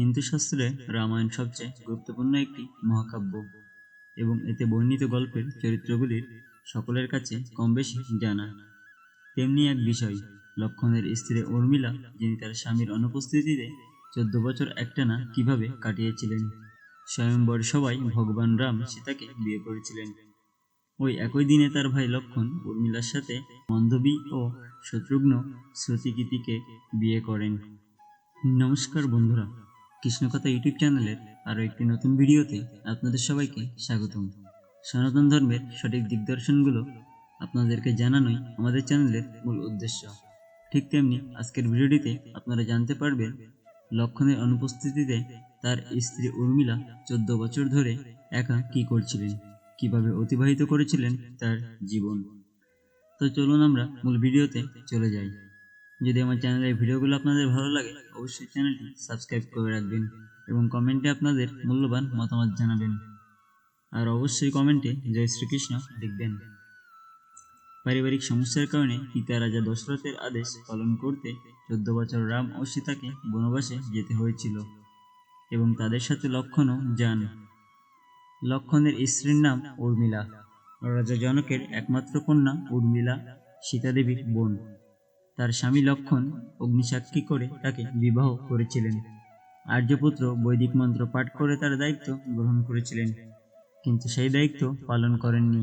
হিন্দু শাস্ত্রে রামায়ণ সবচেয়ে গুরুত্বপূর্ণ একটি মহাকাব্য এবং এতে বর্ণিত গল্পের চরিত্রগুলির সকলের কাছে কম বেশি জানা। তেমনি এক বিষয়, লক্ষণের স্ত্রী উর্মিলা, যিনি তার স্বামীর অনুপস্থিতিতে চোদ্দ বছর একটানা কীভাবে কাটিয়েছিলেন, স্বয়ংবর সবাই ভগবান রাম সীতাকে বিয়ে করেছিলেন। ওই একই দিনে তার ভাই লক্ষণ উর্মিলার সাথে মন্দবী ও শত্রুঘ্ন শ্রুতিকীতিকে বিয়ে করেন। নমস্কার বন্ধুরা কৃষ্ণকথা ইউটিউব চ্যানেলের আরও একটি নতুন ভিডিওতে আপনাদের সবাইকে স্বাগতম। সনাতন ধর্মের সঠিক দিগদর্শনগুলো আপনাদেরকে জানানোই আমাদের চ্যানেলের মূল উদ্দেশ্য। ঠিক তেমনি আজকের ভিডিওটিতে আপনারা জানতে পারবেন, লক্ষণের অনুপস্থিতিতে তার স্ত্রী উর্মিলা চোদ্দ বছর ধরে একা কি করছিলেন, কীভাবে অতিবাহিত করেছিলেন তার জীবন। তো চলুন আমরা মূল ভিডিওতে চলে যাই। যদি আমার চ্যানেলের ভিডিওগুলো আপনাদের ভালো লাগে, অবশ্যই চ্যানেলটি সাবস্ক্রাইব করে রাখবেন এবং কমেন্টে আপনাদের মূল্যবান মতামত জানাবেন। আর অবশ্যই কমেন্টে জয় শ্রীকৃষ্ণ লিখবেন। পারিবারিক সমস্যার কারণে পিতা রাজা দশরথের আদেশ পালন করতে চোদ্দ বছর রাম ও সীতাকে বনবাসে যেতে হয়েছিল এবং তাদের সাথে লক্ষণও যান লক্ষণের স্ত্রীর নাম উর্মিলা। রাজা জনকের একমাত্র কন্যা উর্মিলা, সীতাদেবীর বোন। তার স্বামী লক্ষণ অগ্নিসাক্ষী করে তাকে বিবাহ করেছিলেন। আর্যপুত্র বৈদিক মন্ত্র পাঠ করে তার দায়িত্ব গ্রহণ করেছিলেন, কিন্তু সেই দায়িত্ব পালন করেননি।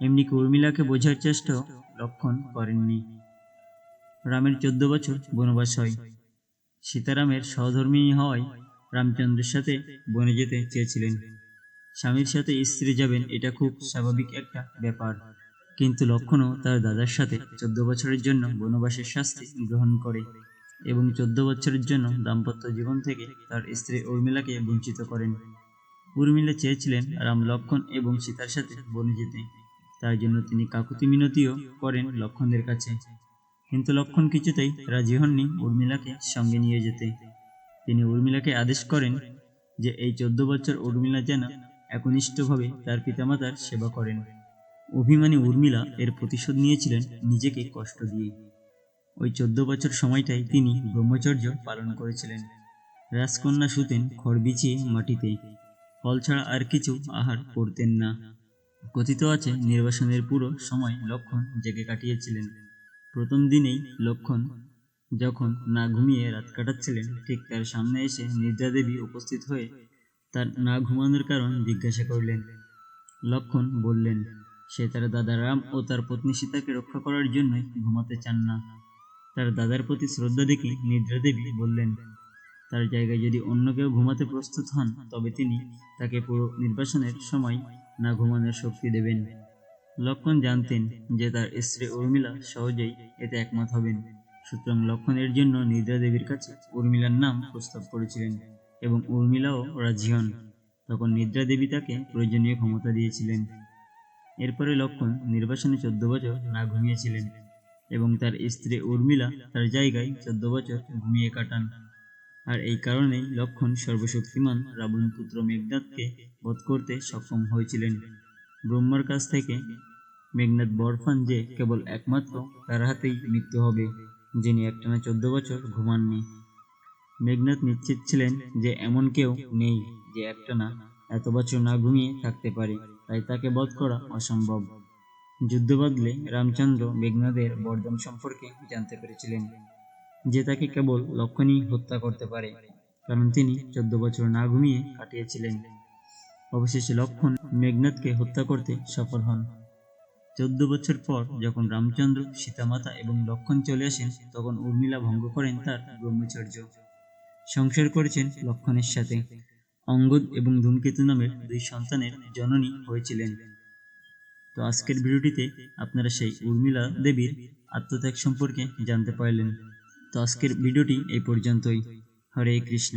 এমনিকি উর্মিলাকে বোঝার চেষ্টাও লক্ষণ করেননি। রামের চোদ্দ বছর বনবাস হয়। সীতারামের সহধর্মী হওয়ায় রামচন্দ্রের সাথে বনে যেতে চেয়েছিলেন। স্বামীর সাথে স্ত্রী যাবেন এটা খুব স্বাভাবিক একটা ব্যাপার। কিন্তু লক্ষণও তার দাদার সাথে চোদ্দ বছরের জন্য বনবাসের শাস্তি গ্রহণ করে এবং চোদ্দ বছরের জন্য দাম্পত্য জীবন থেকে তার স্ত্রী উর্মিলাকে বঞ্চিত করেন। উর্মিলা চেয়েছিলেন রাম লক্ষণ এবং সীতার সাথে বনে যেতে। তার জন্য তিনি কাকুতি মিনতিও করেন লক্ষণদের কাছে। কিন্তু লক্ষণ কিছুতেই রাজি হননি উর্মিলাকে সঙ্গে নিয়ে যেতে। তিনি উর্মিলাকে আদেশ করেন যে, এই চোদ্দ বছর উর্মিলা যেন একনিষ্ঠভাবে তার পিতামাতার সেবা করেন। অভিমানী উর্মিলা এর প্রতিশোধ নিয়েছিলেন নিজেকে কষ্ট দিয়ে। ওই চোদ্দ বছর সময়টাই তিনি ব্রহ্মচর্য পালন করেছিলেন। রাজকন্যা শুতেন খড় বিছিয়ে মাটিতে। ফল ছাড়া আর কিছু আহার করতেন না। কথিত আছে, নির্বাসনের পুরো সময় লক্ষণ জেগে কাটিয়েছিলেন। প্রথম দিনেই লক্ষণ যখন না ঘুমিয়ে রাত কাটাচ্ছিলেন, ঠিক তার সামনে এসে নিদ্রা দেবী উপস্থিত হয়ে তার না ঘুমানোর কারণ জিজ্ঞাসা করলেন। লক্ষণ বললেন সে তার দাদা রাম ও তার পত্নী সীতাকে রক্ষা করার জন্যই ঘুমাতে চান না। তার দাদার প্রতি শ্রদ্ধা দেখে নিদ্রা দেবী বললেন, তার জায়গায় যদি অন্য কেউ ঘুমাতে প্রস্তুত হন, তবে তিনি তাকে পুরো নির্বাসনের সময় না ঘুমানোর শক্তি দেবেন। লক্ষণ জানতেন যে তার স্ত্রী উর্মিলা সহজেই এতে একমত হবেন। সুতরাং লক্ষণ এর জন্য নিদ্রা দেবীর কাছে উর্মিলার নাম প্রস্তাব করেছিলেন এবং উর্মিলাও রাজি হন। তখন নিদ্রা দেবী তাকে প্রয়োজনীয় ক্ষমতা দিয়েছিলেন। এরপরে লক্ষণ নির্বাসনে চোদ্দ বছর না ঘুমিয়েছিলেন এবং তার স্ত্রী উর্মিলা তার জায়গায় চোদ্দ বছর ঘুমিয়ে কাটান। আর এই কারণেই লক্ষণ সর্বশক্তিমান রাবণ পুত্র মেঘনাথকে বধ করতে সক্ষম হয়েছিলেন। ব্রহ্মার কাছ থেকে মেঘনাথ বরফান যে কেবল একমাত্র তার হাতেই মৃত্যু হবে, যিনি একটানা চোদ্দ বছর ঘুমাননি। মেঘনাথ নিশ্চিত ছিলেন যে এমন কেউ নেই যে একটানা এত বছর না ঘুমিয়ে থাকতে পারে, তাই তাকে বধ করা অসম্ভব। যুদ্ধ বদলে রামচন্দ্র মেঘনাদের বরদান সম্পর্কে জানতে পেরেছিলেন, যে তাকে কেবল লক্ষণই হত্যা করতে পারে, কারণ তিনি চোদ্দ বছর না ঘুমিয়ে কাটিয়েছিলেন। অবশেষে লক্ষণ মেঘনাথকে হত্যা করতে সফল হন। চোদ্দ বছর পর যখন রামচন্দ্র সীতামাতা এবং লক্ষণ চলে আসেন, তখন উর্মিলা ভঙ্গ করেন তার ব্রহ্মচর্য। সংসার করেছেন লক্ষণের সাথে। অঙ্গদ এবং ধূমকেতু নামের দুই সন্তানের জননী হয়েছিলেন। তো আজকের ভিডিওটিতে আপনারা সেই উর্মিলা দেবীর আত্মত্যাগ সম্পর্কে জানতে পারলেন। তো আজকের ভিডিওটি এই পর্যন্তই। হরে কৃষ্ণ।